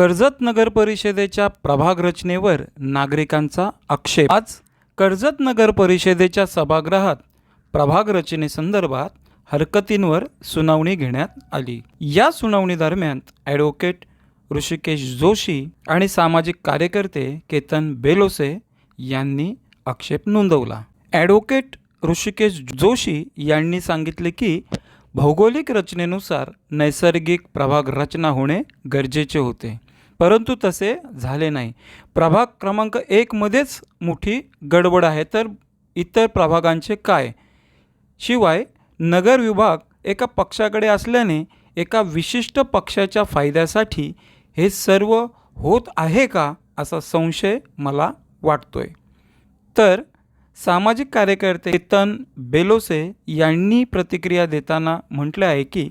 कर्जत नगर परिषदेच्या प्रभाग रचनेवर नागरिकांचा आक्षेप. आज कर्जत नगर परिषदेच्या सभागृहात प्रभाग रचनेसंदर्भात हरकतींवर सुनावणी घेण्यात आली. या सुनावणी दरम्यान ॲडव्होकेट ऋषिकेश जोशी आणि सामाजिक कार्यकर्ते केतन बेलोसे यांनी आक्षेप नोंदवला. ॲडव्होकेट ऋषिकेश जोशी यांनी सांगितले की भौगोलिक रचनेनुसार नैसर्गिक प्रभाग रचना होणे गरजेचे होते. परंतु तसे झाले नाही. प्रभाग क्रमांक एकमध्येच मोठी गडबड आहे. तर इतर प्रभागांचे काय? शिवाय नगर विभाग एका पक्षाकडे असल्याने एका विशिष्ट पक्षाच्या फायद्यासाठी हे सर्व होत आहे का असा संशय मला वाटतोय. तर सामाजिक कार्यकर्ते तन बेलोसे यांनी प्रतिक्रिया देताना म्हटले आहे की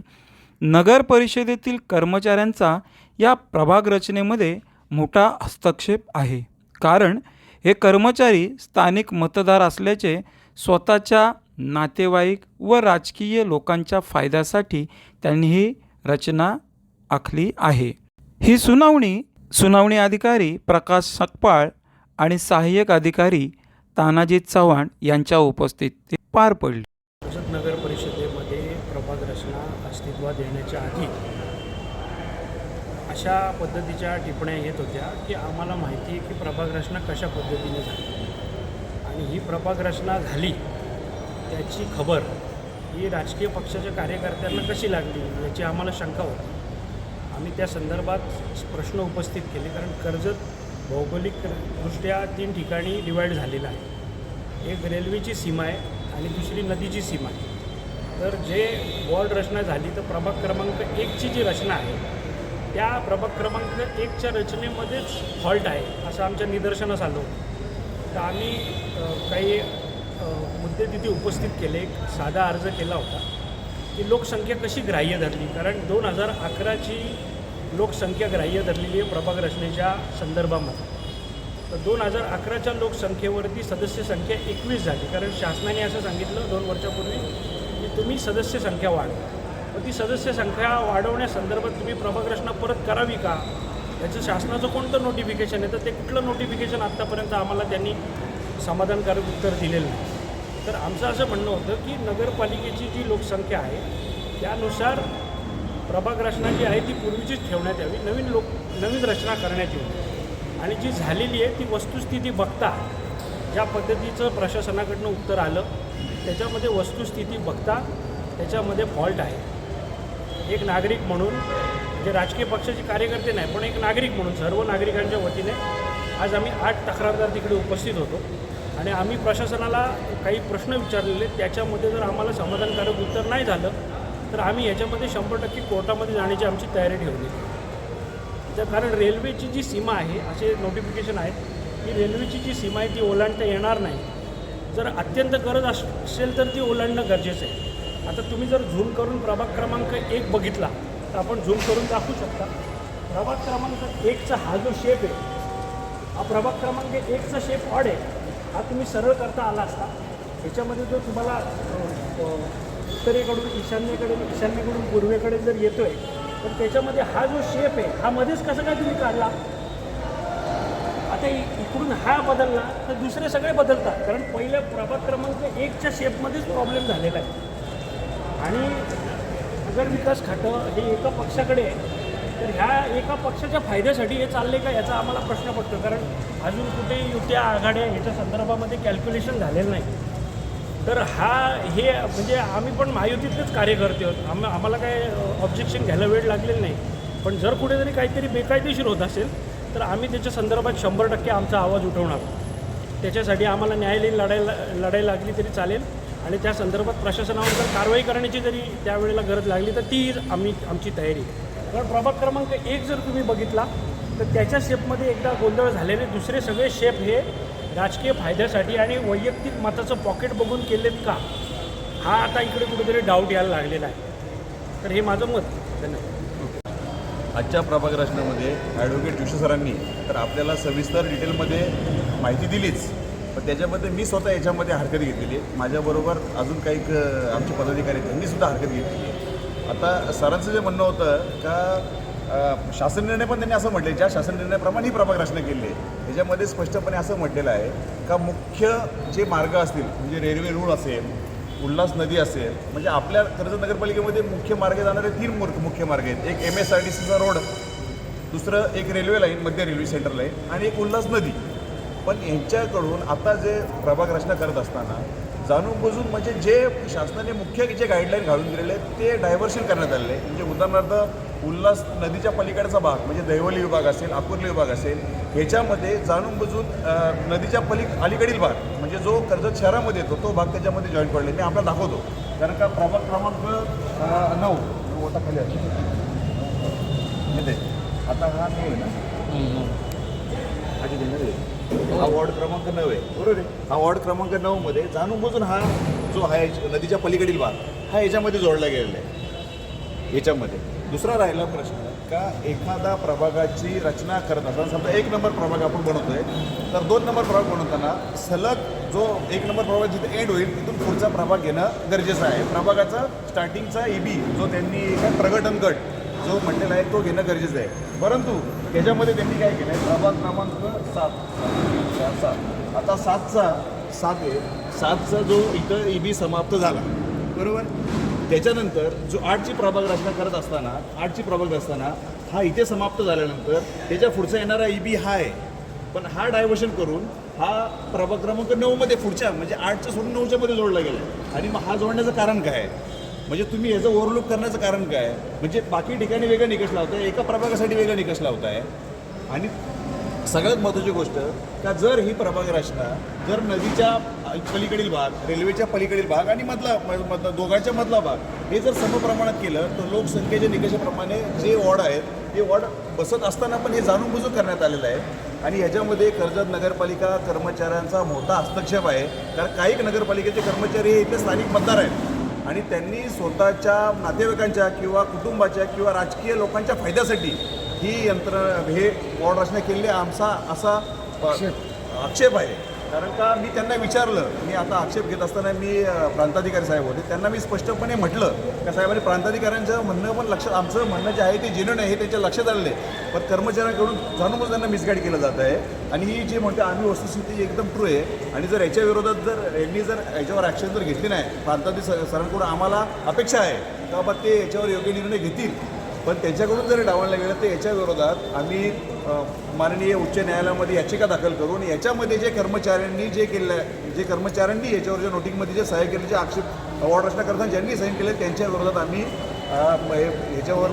नगर परिषदेतील कर्मचाऱ्यांचा या प्रभाग रचनेमध्ये मोठा हस्तक्षेप आहे. कारण हे कर्मचारी स्थानिक मतदार असल्याचे स्वतःच्या नातेवाईक व राजकीय लोकांच्या फायद्यासाठी त्यांनी ही रचना आखली आहे. ही सुनावणी सुनावणी अधिकारी प्रकाश सकपाळ आणि सहाय्यक अधिकारी तानाजी चव्हाण यांच्या उपस्थितीत पार पडली. नगर परिषदेमध्ये प्रभाग रचना अस्तित्वात येण्याच्या आधी अशा पद्धतीच्या टिप्पण्या येत होत्या की आम्हाला माहिती आहे की प्रभाग रचना कशा पद्धतीने झाली. आणि ही प्रभाग रचना झाली त्याची खबर ही राजकीय पक्षाच्या कार्यकर्त्यांना कशी लागली याची आम्हाला शंका होती. आम्ही त्या संदर्भात प्रश्न उपस्थित केले कारण कर्जत भौगोलिकदृष्ट्या तीन ठिकाणी डिवाईड झालेलं आहे. एक रेल्वेची सीमा आहे आणि दुसरी नदीची सीमा आहे. तर जे वॉर्ड रचना झाली तर प्रभाग क्रमांक एकची जी रचना आहे त्या प्रभाग क्रमांक एकच्या रचनेमध्येच हॉल्ट आहे असं आमच्या निदर्शनास आलं होतं. तर आम्ही काही मुद्दे तिथे उपस्थित केले एक साधा अर्ज केला होता की लोकसंख्या कशी ग्राह्य धरली? कारण दोन हजार अकराची लोकसंख्या ग्राह्य धरलेली आहे प्रभाग रचनेच्या संदर्भामध्ये. तर दोन हजार अकराच्या लोकसंख्येवरती सदस्य संख्या एकवीस झाली कारण शासनाने असं सांगितलं दोन वर्षापूर्वी की तुम्ही सदस्य संख्या वाढवा. मग ती सदस्य संख्या वाढवण्यासंदर्भात तुम्ही प्रभाग रचना परत करावी का? याचं शासनाचं कोणतं नोटिफिकेशन आहे? तर ते कुठलं नोटिफिकेशन आत्तापर्यंत आम्हाला त्यांनी समाधानकारक उत्तर दिलेलं नाही. तर आमचं असं म्हणणं होतं की नगरपालिकेची जी लोकसंख्या आहे त्यानुसार प्रभाग रचना जी आहे ती पूर्वीचीच ठेवण्यात यावी. नवीन लोक नवीन रचना करण्यात यावी आणि जी झालेली आहे ती वस्तुस्थिती बघता ज्या पद्धतीचं प्रशासनाकडनं उत्तर आलं त्याच्यामध्ये वस्तुस्थिती बघता त्याच्यामध्ये फॉल्ट आहे. एक नागरिक म्हणून जे राजकीय पक्षाचे कार्यकर्ते नाही पण एक नागरिक म्हणून सर्व नागरिकांच्या वतीने आज आम्ही आठ तक्रारदार तिकडे उपस्थित होतो. आणि आम्ही प्रशासनाला काही प्रश्न विचारलेले त्याच्यामध्ये जर आम्हाला समाधानकारक उत्तर नाही झालं तर आम्ही याच्यामध्ये शंभर टक्के कोर्टामध्ये जाण्याची आमची तयारी ठेवली. तर कारण रेल्वेची जी सीमा आहे असे नोटिफिकेशन आहेत की रेल्वेची जी सीमा आहे ती ओलांडता येणार नाही. जर अत्यंत गरज अस- असेल तर ती ओलांडणं गरजेचं आहे. आता तुम्ही जर झूम करून प्रभाग क्रमांक एक बघितला तर आपण झूम करून दाखवू शकता. प्रभाग क्रमांक एकचा हा जो शेप आहे हा प्रभाग क्रमांक एकचा शेप ऑड आहे. हा तुम्ही सरळ करता आला असता. ह्याच्यामध्ये जो तुम्हाला उत्तरेकडून ईशान्येकडे ईशान्येकडून पूर्वेकडे जर येतोय तर त्याच्यामध्ये हा जो शेप आहे हा मध्येच कसं काय तुम्ही काढला? आता इकडून हा बदलला तर दुसरे सगळे बदलतात. कारण पहिल्या प्रभाग क्रमांक एकच्या शेपमध्येच प्रॉब्लेम झालेला आहे. आणि नगर विकास खातं हे एका पक्षाकडे तर ह्या एका पक्षाच्या फायद्यासाठी हे चालले का याचा आम्हाला प्रश्न पडतो. कारण अजून कुठे युत्या आघाड्या ह्याच्या संदर्भामध्ये कॅल्क्युलेशन झालेलं नाही. तर हा हे म्हणजे आम्ही पण महायुतीतलेच कार्यकर्ते आहोत. आम आम्हाला काय ऑब्जेक्शन घ्यायला वेळ लागलेला नाही. पण जर कुठेतरी काहीतरी बेकायदेशीर होत असेल तर आम्ही त्याच्या संदर्भात शंभर टक्के आमचा आवाज उठवणार. त्याच्यासाठी आम्हाला न्यायालयीन लढायला लढाई लागली तरी चालेल. आणि त्या संदर्भात प्रशासनावर जर कारवाई करण्याची जरी त्यावेळेला गरज लागली तर ती आम्ही आमची तयारी आहे. कारण प्रभाग क्रमांक एक जर तुम्ही बघितला तर त्याच्या शेपमध्ये एकदा गोंधळ झालेले दुसरे सगळे शेप हे राजकीय फायद्यासाठी आणि वैयक्तिक मताचं पॉकेट बघून केलेत का? हा आता इकडे कुठेतरी डाऊट यायला लागलेला आहे. तर हे माझं मत. धन्यवाद. आजच्या प्रभाग रचनेमध्ये ॲडव्होकेट जोशी सरांनी तर आपल्याला सविस्तर डिटेलमध्ये माहिती दिलीच. पण त्याच्यामध्ये मी स्वतः याच्यामध्ये हरकत घेतलेली आहे. माझ्याबरोबर अजून काही आमचे पदाधिकारी त्यांनी सुद्धा हरकत घेतलेली आहे. आता सरांचं जे म्हणणं होतं का शासन निर्णय पण त्यांनी असं म्हटले ज्या शासन निर्णयाप्रमाणे ही प्रभाग रचना केली आहे त्याच्यामध्ये स्पष्टपणे असं म्हटलेलं आहे का मुख्य जे मार्ग असतील म्हणजे रेल्वे रूळ असेल उल्हास नदी असेल म्हणजे आपल्या कर्जत नगरपालिकेमध्ये मुख्य मार्गे जाणारे तीन मूर्ख मुख्य मार्ग आहेत. एक एम एस आर टी सीचा रोड दुसरं एक रेल्वे लाईन मध्य रेल्वे सेंटर लाईन आणि एक उल्हास नदी. पण यांच्याकडून आता जे प्रभाग रचना करत असताना जाणून बुजून म्हणजे जे शासनाने मुख्य जे गाईडलाईन घालून दिलेले आहेत ते डायव्हर्शन करण्यात आलेले आहे म्हणजे उदाहरणार्थ उल्हास नदीच्या पलीकडचा भाग म्हणजे दैवली विभाग असेल अकुर्ली विभाग असेल ह्याच्यामध्ये जाणून बुजून नदीच्या पली अलीकडील भाग म्हणजे जो कर्जत शहरामध्ये येतो तो भाग त्याच्यामध्ये जॉईन पडले. मी आपल्याला दाखवतो. कारण का प्रभाग क्रमांक नऊ. मोठा खाली आहे. आता हा नऊ आहे ना. हा वॉर्ड क्रमांक नऊ आहे. बरोबर आहे. हा वॉर्ड क्रमांक नऊ मध्ये जाणून बुजून हा जो आहे नदीच्या पलीकडील भाग हा याच्यामध्ये जोडला गेलेला आहे. याच्यामध्ये. दुसरा राहिला प्रश्न का एखादा प्रभागाची रचना करत असताना समजा एक नंबर प्रभाग आपण बनवतोय तर दोन नंबर प्रभाग बनवताना सलग जो एक नंबर प्रभाग जिथे एंड होईल तिथून पुढचा प्रभाग घेणं गरजेचं आहे. प्रभागाचा स्टार्टिंगचा ईबी जो त्यांनी काय प्रगटन गट जो म्हणलेला आहे तो घेणं गरजेचं आहे. परंतु त्याच्यामध्ये त्यांनी काय केलं आहे प्रभाग क्रमांक सात. सात सात आता सातचा सात आहे. सातचा जो इथं बी समाप्त झाला. बरोबर? त्याच्यानंतर जो आठची प्रभाग रचना करत असताना आठची प्रभाग असताना हा इथे समाप्त झाल्यानंतर त्याच्या पुढचा येणारा ई बी हा आहे. पण हा डायव्हर्शन करून हा प्रभाग क्रमांक नऊमध्ये पुढच्या म्हणजे आठच्या सोडून नऊच्यामध्ये जोडला गेला आणि मग हा जोडण्याचं कारण काय आहे? म्हणजे तुम्ही याचं ओव्हरलुक करण्याचं कारण काय? म्हणजे बाकी ठिकाणी वेगळा निकष लावताय एका प्रभागासाठी वेगळा निकष लावताय. आणि सगळ्यात महत्त्वाची गोष्ट का जर ही प्रभाग रचना जर नदीच्या पलीकडील भाग रेल्वेच्या पलीकडील भाग आणि मधला म- मधला दोघांच्या मधला भाग हे जर समप्रमाणात केलं तर लोकसंख्येच्या निकषाप्रमाणे जे वॉर्ड आहेत ते वॉर्ड बसत असताना पण हे जाणून बुजून करण्यात आलेलं आहे. आणि ह्याच्यामध्ये कर्जत नगरपालिका कर्मचाऱ्यांचा मोठा हस्तक्षेप आहे. कारण काही नगरपालिकेचे कर्मचारी हे इथले स्थानिक मतदार आहेत. आणि त्यांनी स्वतःच्या नातेवाईकांच्या किंवा कुटुंबाच्या किंवा राजकीय लोकांच्या फायद्यासाठी ही यंत्रणा हे वॉर्ड रचना केलेली आमचा असा आक्षेप आहे. कारण का मी त्यांना विचारलं मी आता आक्षेप घेत असताना मी प्रांताधिकारी साहेब होते त्यांना मी स्पष्टपणे म्हटलं का साहेबांनी प्रांताधिकाऱ्यांचं म्हणणं पण लक्षात आमचं म्हणणं जे आहे ते जेन्युन आहे हे त्यांच्या लक्षात आलेलं आहे. पण कर्मचाऱ्यांकडून जाणून त्यांना मिसगाईड केलं जात आहे. आणि ही जी म्हणते आम्ही वस्तुस्थिती एकदम ट्रू आहे. आणि जर याच्या विरोधात जर यांनी जर याच्यावर ॲक्शन जर घेतली नाही प्रांताधिकारी सरांकडून आम्हाला अपेक्षा आहे का बा ते याच्यावर योग्य निर्णय घेतील. पण त्यांच्याकडून जर डावणलं गेलं तर याच्या विरोधात आम्ही माननीय उच्च न्यायालयामध्ये याचिका दाखल करून याच्यामध्ये जे कर्मचाऱ्यांनी जे केलं आहे जे कर्मचाऱ्यांनी याच्यावरच्या नोटिंगमध्ये जे सहाय्य केले जे आक्षेप अवॉर्ड रचना करताना ज्यांनी साईन केले त्यांच्या विरोधात आम्ही हे- याच्यावर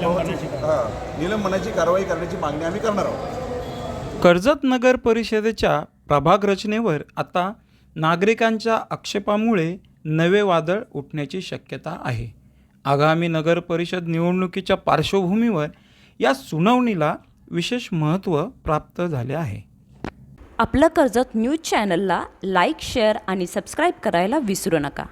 हां निलंबनाची कारवाई करण्याची मागणी आम्ही करणार आहोत. कर्जत नगर परिषदेच्या प्रभाग रचनेवर आता नागरिकांच्या आक्षेपामुळे नवे वादळ उठण्याची शक्यता आहे. आगामी नगरपरिषद निवडणुकीच्या पार्श्वभूमीवर या सुनावणीला विशेष महत्त्व प्राप्त झाले आहे. आपलं कर्जत न्यूज चॅनलला लाईक शेअर आणि सबस्क्राईब करायला विसरू नका.